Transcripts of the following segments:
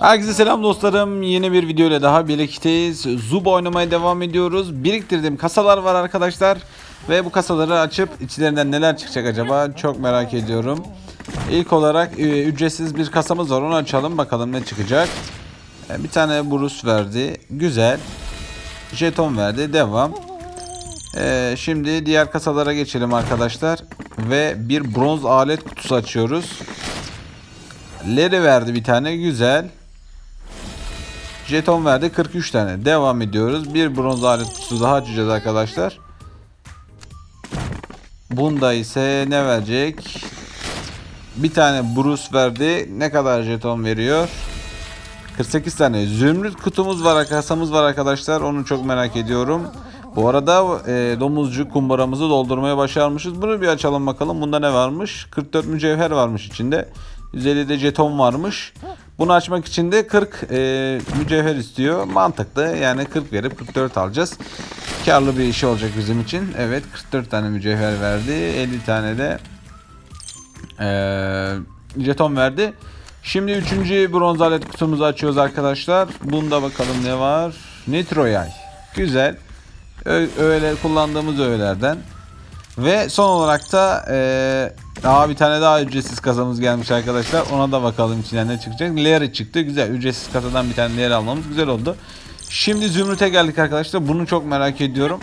Herkese selam dostlarım. Yeni bir video ile daha birlikteyiz. Zuba oynamaya devam ediyoruz. Biriktirdiğim kasalar var arkadaşlar. Ve bu kasaları açıp içlerinden neler çıkacak acaba çok merak ediyorum. İlk olarak e, ücretsiz bir kasamız var. Onu açalım bakalım ne çıkacak. E, Bir tane Bruce verdi. Güzel. Jeton verdi. Devam. E, şimdi diğer kasalara geçelim arkadaşlar. Ve bir bronz alet kutusu açıyoruz. Leri verdi bir tane. Güzel. Jeton verdi 43 tane. Devam ediyoruz. Bir bronz alet kutusu daha açacağız arkadaşlar. Bunda ise ne verecek? Bir tane Bruce verdi. Ne kadar jeton veriyor? 48 tane zümrüt kutumuz var, kasamız var arkadaşlar. Onu çok merak ediyorum. Bu arada e, domuzcuk kumbaramızı doldurmaya başarmışız. Bunu bir açalım bakalım. Bunda ne varmış? 44 mücevher varmış içinde. 150 de jeton varmış. Bunu açmak için de 40 e, mücevher istiyor. Mantıklı. Yani 40 verip 44 alacağız. Karlı bir iş olacak bizim için. Evet 44 tane mücevher verdi. 50 tane de e, jeton verdi. Şimdi 3. bronz alet kutumuzu açıyoruz arkadaşlar. Bunda bakalım ne var. Nitro yay. Güzel. Ö- öyle kullandığımız öğelerden. Ve son olarak da eee daha bir tane daha ücretsiz kasamız gelmiş arkadaşlar. Ona da bakalım içinden ne çıkacak. Larry çıktı. Güzel. Ücretsiz kasadan bir tane Larry almamız güzel oldu. Şimdi Zümrüt'e geldik arkadaşlar. Bunu çok merak ediyorum.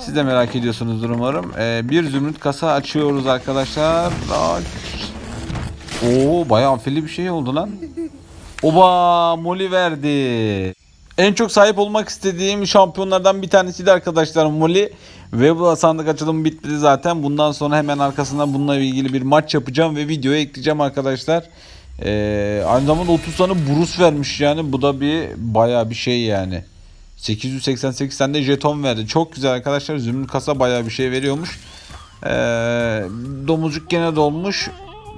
Siz de merak ediyorsunuzdur umarım. Eee, bir Zümrüt kasa açıyoruz arkadaşlar. Oo bayağı amfili bir şey oldu lan. Oba Molly verdi. En çok sahip olmak istediğim şampiyonlardan bir tanesiydi arkadaşlar Molly. Ve bu sandık açılımı bitti zaten. Bundan sonra hemen arkasından bununla ilgili bir maç yapacağım ve videoya ekleyeceğim arkadaşlar. Ee, aynı zamanda 30 tane Bruce vermiş yani. Bu da bir bayağı bir şey yani. 888 tane de jeton verdi. Çok güzel arkadaşlar. Zümrüt kasa bayağı bir şey veriyormuş. Ee, domuzcuk gene dolmuş.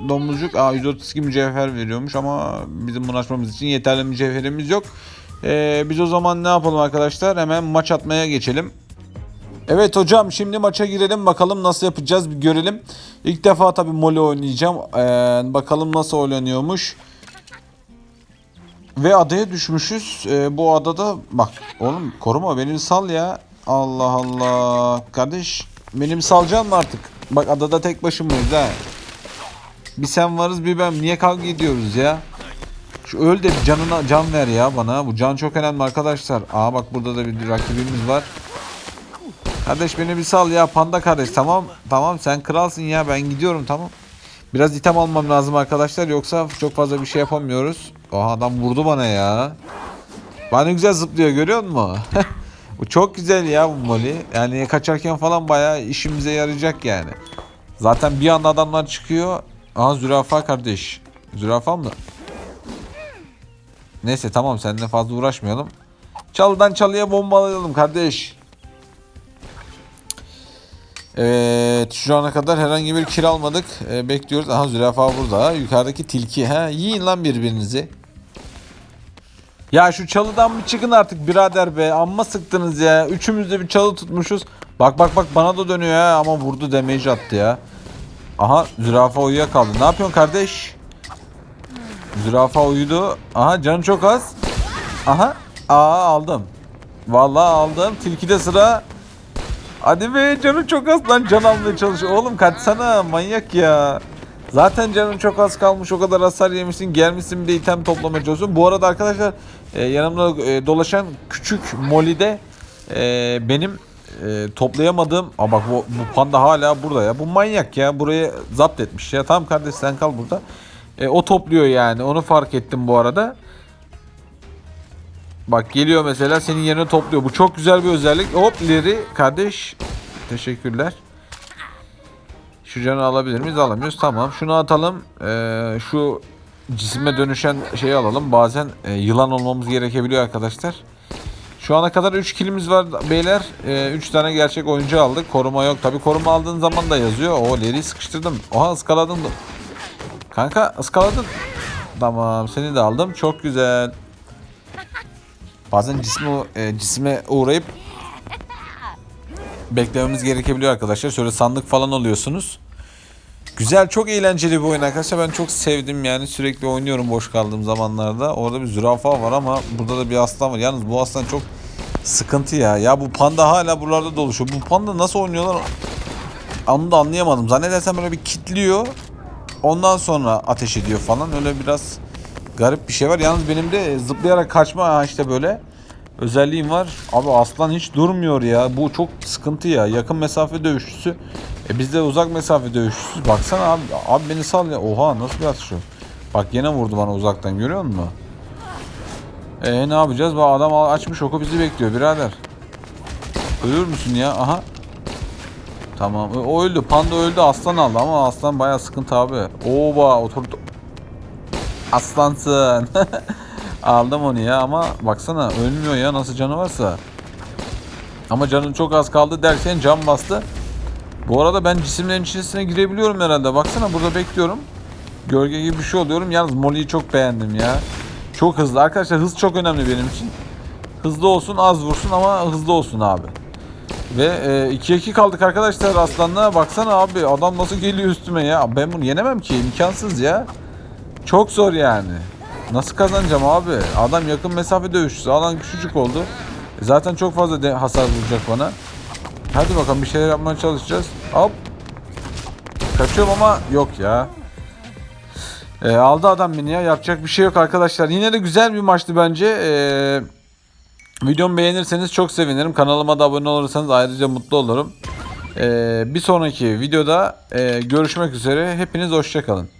Domuzcuk aa, 132 mücevher veriyormuş ama bizim bunu açmamız için yeterli mücevherimiz yok. Ee, biz o zaman ne yapalım arkadaşlar? Hemen maç atmaya geçelim. Evet hocam şimdi maça girelim bakalım nasıl yapacağız bir görelim. İlk defa tabii mole oynayacağım. Ee, bakalım nasıl oynanıyormuş. Ve adaya düşmüşüz. Ee, bu adada bak oğlum koruma beni sal ya. Allah Allah. Kardeş benim salacaksın mı artık? Bak adada tek başımayız ha. Bir sen varız bir ben. Niye kavga ediyoruz ya? Şu öl de bir canına can ver ya bana. Bu can çok önemli arkadaşlar. Aa bak burada da bir rakibimiz var. Kardeş beni bir sal ya panda kardeş tamam. Tamam sen kralsın ya ben gidiyorum tamam. Biraz item almam lazım arkadaşlar yoksa çok fazla bir şey yapamıyoruz. Oha adam vurdu bana ya. Bana güzel zıplıyor görüyor musun? bu çok güzel ya bu Molly. Yani kaçarken falan bayağı işimize yarayacak yani. Zaten bir anda adamlar çıkıyor. Aha zürafa kardeş. Zürafa mı? Neyse tamam seninle fazla uğraşmayalım. Çalıdan çalıya bombalayalım kardeş. Evet şu ana kadar herhangi bir kill almadık. Ee, bekliyoruz. Aha zürafa burada. Yukarıdaki tilki. Ha yiyin lan birbirinizi. Ya şu çalıdan bir çıkın artık birader be. Amma sıktınız ya. Üçümüz de bir çalı tutmuşuz. Bak bak bak bana da dönüyor ya ama vurdu damage attı ya. Aha zürafa uyuyakaldı. Ne yapıyorsun kardeş? Zürafa uyudu. Aha canı çok az. Aha. Aa aldım. Vallahi aldım. Tilkide sıra. Hadi be canı çok az lan can almaya çalışıyor. Oğlum kaçsana manyak ya. Zaten canın çok az kalmış o kadar hasar yemişsin gelmişsin bir de item toplamaya çalışıyorsun. Bu arada arkadaşlar e, yanımda e, dolaşan küçük Molly'de e, benim e, toplayamadığım Aa bak bu, bu panda hala burada ya bu manyak ya burayı zapt etmiş ya tamam kardeş sen kal burada. E, o topluyor yani onu fark ettim bu arada. Bak geliyor mesela senin yerine topluyor. Bu çok güzel bir özellik. Hop ileri kardeş. Teşekkürler. Şu canı alabilir miyiz? Alamıyoruz. Tamam. Şunu atalım. Ee, şu cisme dönüşen şeyi alalım. Bazen e, yılan olmamız gerekebiliyor arkadaşlar. Şu ana kadar 3 kilimiz var beyler. 3 tane gerçek oyuncu aldık. Koruma yok. Tabi koruma aldığın zaman da yazıyor. O leri sıkıştırdım. Oha ıskaladım. Kanka ıskaladın. Tamam seni de aldım. Çok güzel. Bazen cisme, e, cisme uğrayıp beklememiz gerekebiliyor arkadaşlar. Şöyle sandık falan alıyorsunuz. Güzel, çok eğlenceli bir oyun arkadaşlar. Ben çok sevdim yani. Sürekli oynuyorum boş kaldığım zamanlarda. Orada bir zürafa var ama burada da bir aslan var. Yalnız bu aslan çok sıkıntı ya. Ya bu panda hala buralarda dolaşıyor. Bu panda nasıl oynuyorlar? Onu da anlayamadım. Zannedersem böyle bir kitliyor. Ondan sonra ateş ediyor falan. Öyle biraz garip bir şey var. Yalnız benim de zıplayarak kaçma işte böyle özelliğim var. Abi aslan hiç durmuyor ya. Bu çok sıkıntı ya. Yakın mesafe dövüşçüsü. E bizde uzak mesafe dövüşçüsü. Baksana abi. Abi beni sal ya. Oha nasıl bir atış o? Bak yine vurdu bana uzaktan görüyor musun? E ne yapacağız? Bak adam açmış oku bizi bekliyor birader. Ölür müsün ya? Aha. Tamam. E, O öldü. Panda öldü. Aslan aldı ama aslan bayağı sıkıntı abi. Oba oturdu. Aslansın. Aldım onu ya ama baksana ölmüyor ya nasıl canı varsa. Ama canın çok az kaldı derken can bastı. Bu arada ben cisimlerin içerisine girebiliyorum herhalde. Baksana burada bekliyorum. Gölge gibi bir şey oluyorum. Yalnız Molly'yi çok beğendim ya. Çok hızlı. Arkadaşlar hız çok önemli benim için. Hızlı olsun az vursun ama hızlı olsun abi. Ve 2'ye 2 kaldık arkadaşlar aslanla. Baksana abi adam nasıl geliyor üstüme ya. Ben bunu yenemem ki imkansız ya. Çok zor yani. Nasıl kazanacağım abi? Adam yakın mesafe dövüşçüsü. Alan küçücük oldu. E zaten çok fazla hasar vuracak bana. Hadi bakalım bir şeyler yapmaya çalışacağız. Hop. Kaçıyorum ama yok ya. E, aldı adam beni ya. Yapacak bir şey yok arkadaşlar. Yine de güzel bir maçtı bence. Eee... Videomu beğenirseniz çok sevinirim. Kanalıma da abone olursanız ayrıca mutlu olurum. Ee, bir sonraki videoda e, görüşmek üzere. Hepiniz hoşçakalın.